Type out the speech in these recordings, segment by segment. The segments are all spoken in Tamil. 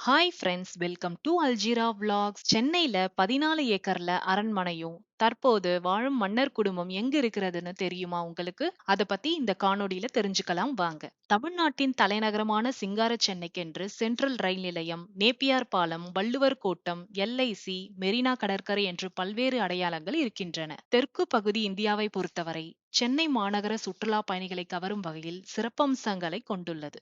Hi friends welcome to Aljeera vlogs சென்னையில் பதினாலு ஏக்கர்ல அரண்மனையும் தற்போது வாழும் மன்னர் குடும்பம் எங்க இருக்கிறதுன்னு தெரியுமா உங்களுக்கு? அத பத்தி இந்த காணொலியில தெரிஞ்சுக்கலாம் வாங்க. தமிழ்நாட்டின் தலைநகரமான சிங்கார சென்னைக்கென்று சென்ட்ரல் ரயில் நிலையம் நேப்பியார் பாலம் வள்ளுவர் கோட்டம் எல்ஐசி மெரினா கடற்கரை என்று பல்வேறு அடையாளங்கள் இருக்கின்றன. தெற்கு பகுதி இந்தியாவை பொறுத்தவரை சென்னை மாநகர சுற்றுலா பயணிகளை கவரும் வகையில் சிறப்பம்சங்களை கொண்டுள்ளது.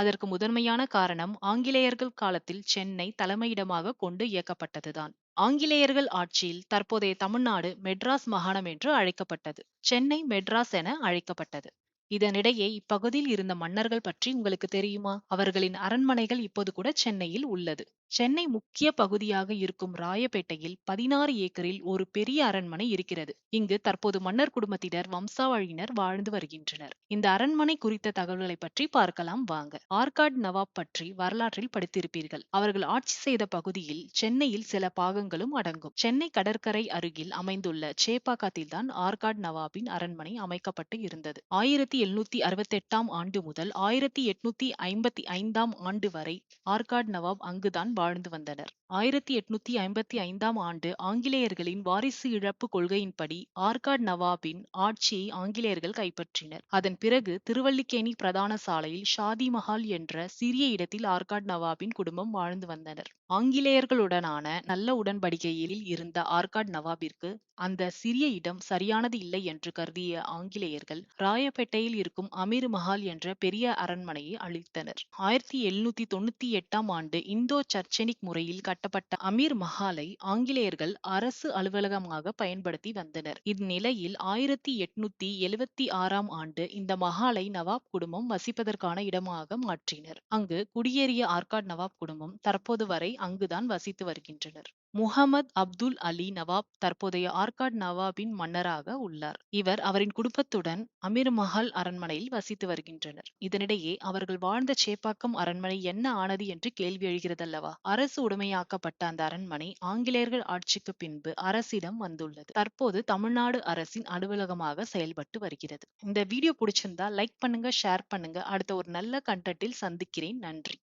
அதற்கு முதன்மையான காரணம் ஆங்கிலேயர்கள் காலத்தில் சென்னை தலைமையிடமாக கொண்டு இயக்கப்பட்டதுதான். ஆங்கிலேயர்கள் ஆட்சியில் தற்போதைய தமிழ்நாடு மெட்ராஸ் மாகாணம் என்று அழைக்கப்பட்டது. சென்னை மெட்ராஸ் என அழைக்கப்பட்டது. இதனிடையே இப்பகுதியில் இருந்த மன்னர்கள் பற்றி உங்களுக்கு தெரியுமா? அவர்களின் அரண்மனைகள் இப்போது கூட சென்னையில் உள்ளது. சென்னை முக்கிய பகுதியாக இருக்கும் ராயப்பேட்டையில் பதினாறு ஏக்கரில் ஒரு பெரிய அரண்மனை இருக்கிறது. இங்கு தற்போது மன்னர் குடும்பத்தினர் வம்சாவழியினர் வாழ்ந்து வருகின்றனர். இந்த அரண்மனை குறித்த தகவல்களை பற்றி பார்க்கலாம் வாங்க. ஆர்காட் நவாப் பற்றி வரலாற்றில் படித்திருப்பீர்கள். அவர்கள் ஆட்சி செய்த பகுதியில் சென்னையில் சில பாகங்களும் அடங்கும். சென்னை கடற்கரை அருகில் அமைந்துள்ள சேப்பாக்கத்தில் தான் ஆர்காட் நவாபின் அரண்மனை அமைக்கப்பட்டு இருந்தது. ஆயிரத்தி எழுநூத்தி அறுபத்தி எட்டாம் ஆண்டு முதல் ஆயிரத்தி எட்நூத்தி ஐம்பத்தி ஐந்தாம் ஆண்டு வரை ஆர்காட் நவாப் அங்குதான் வாழ்ந்து வந்தனர். ஆயிரத்தி எட்நூத்தி ஐம்பத்தி ஐந்தாம் ஆண்டு ஆங்கிலேயர்களின் வாரிசு இழப்பு கொள்கையின்படி ஆர்காட் நவாபின் ஆட்சியை ஆங்கிலேயர்கள் கைப்பற்றினர். அதன் பிறகு திருவல்லிக்கேணி பிரதான சாலையில் ஷாதி மஹால் என்ற சிறிய இடத்தில் ஆர்காட் நவாபின் குடும்பம் வாழ்ந்து வந்தனர். ஆங்கிலேயர்களுடனான நல்ல உடன்படிக்கையில் இருந்த ஆர்காட் நவாபிற்கு அந்த சிறிய இடம் சரியானது இல்லை என்று கருதிய ஆங்கிலேயர்கள் ராயப்பேட்டையில் இருக்கும் அமீர் மஹால் என்ற பெரிய அரண்மனையை அழித்தனர். ஆயிரத்தி எழுநூத்தி தொண்ணூத்தி எட்டாம் ஆண்டு இந்தோ சர்ச்செனிக் முறையில் கட்டப்பட்ட அமீர் மஹாலை ஆங்கிலேயர்கள் அரசு அலுவலகமாக பயன்படுத்தி வந்தனர். இந்நிலையில் ஆயிரத்தி எட்நூத்தி எழுவத்தி ஆறாம் ஆண்டு இந்த மஹாலை நவாப் குடும்பம் வசிப்பதற்கான இடமாக மாற்றினர். அங்கு குடியேறிய ஆர்காட் நவாப் குடும்பம் தற்போது வரை அங்குதான் வசித்து வருகின்றனர். முகமது அப்துல் அலி நவாப் தற்போதைய ஆர்காட் நவாபின் மன்னராக உள்ளார். இவர் அவரின் குடும்பத்துடன் அமீர் மஹால் அரண்மனையில் வசித்து வருகின்றனர். இதனிடையே அவர்கள் வாழ்ந்த சேப்பாக்கம் அரண்மனை என்ன ஆனது என்று கேள்வி எழுகிறதல்லவா? அரசு உடைமையாக்கப்பட்ட அந்த அரண்மனை ஆங்கிலேயர்கள் ஆட்சிக்கு பின்பு அரசிடம் வந்துள்ளது. தற்போது தமிழ்நாடு அரசின் அலுவலகமாக செயல்பட்டு வருகிறது. இந்த வீடியோ பிடிச்சிருந்தா லைக் பண்ணுங்க ஷேர் பண்ணுங்க. அடுத்த ஒரு நல்ல கண்டென்ட்டில் சந்திக்கிறேன். நன்றி.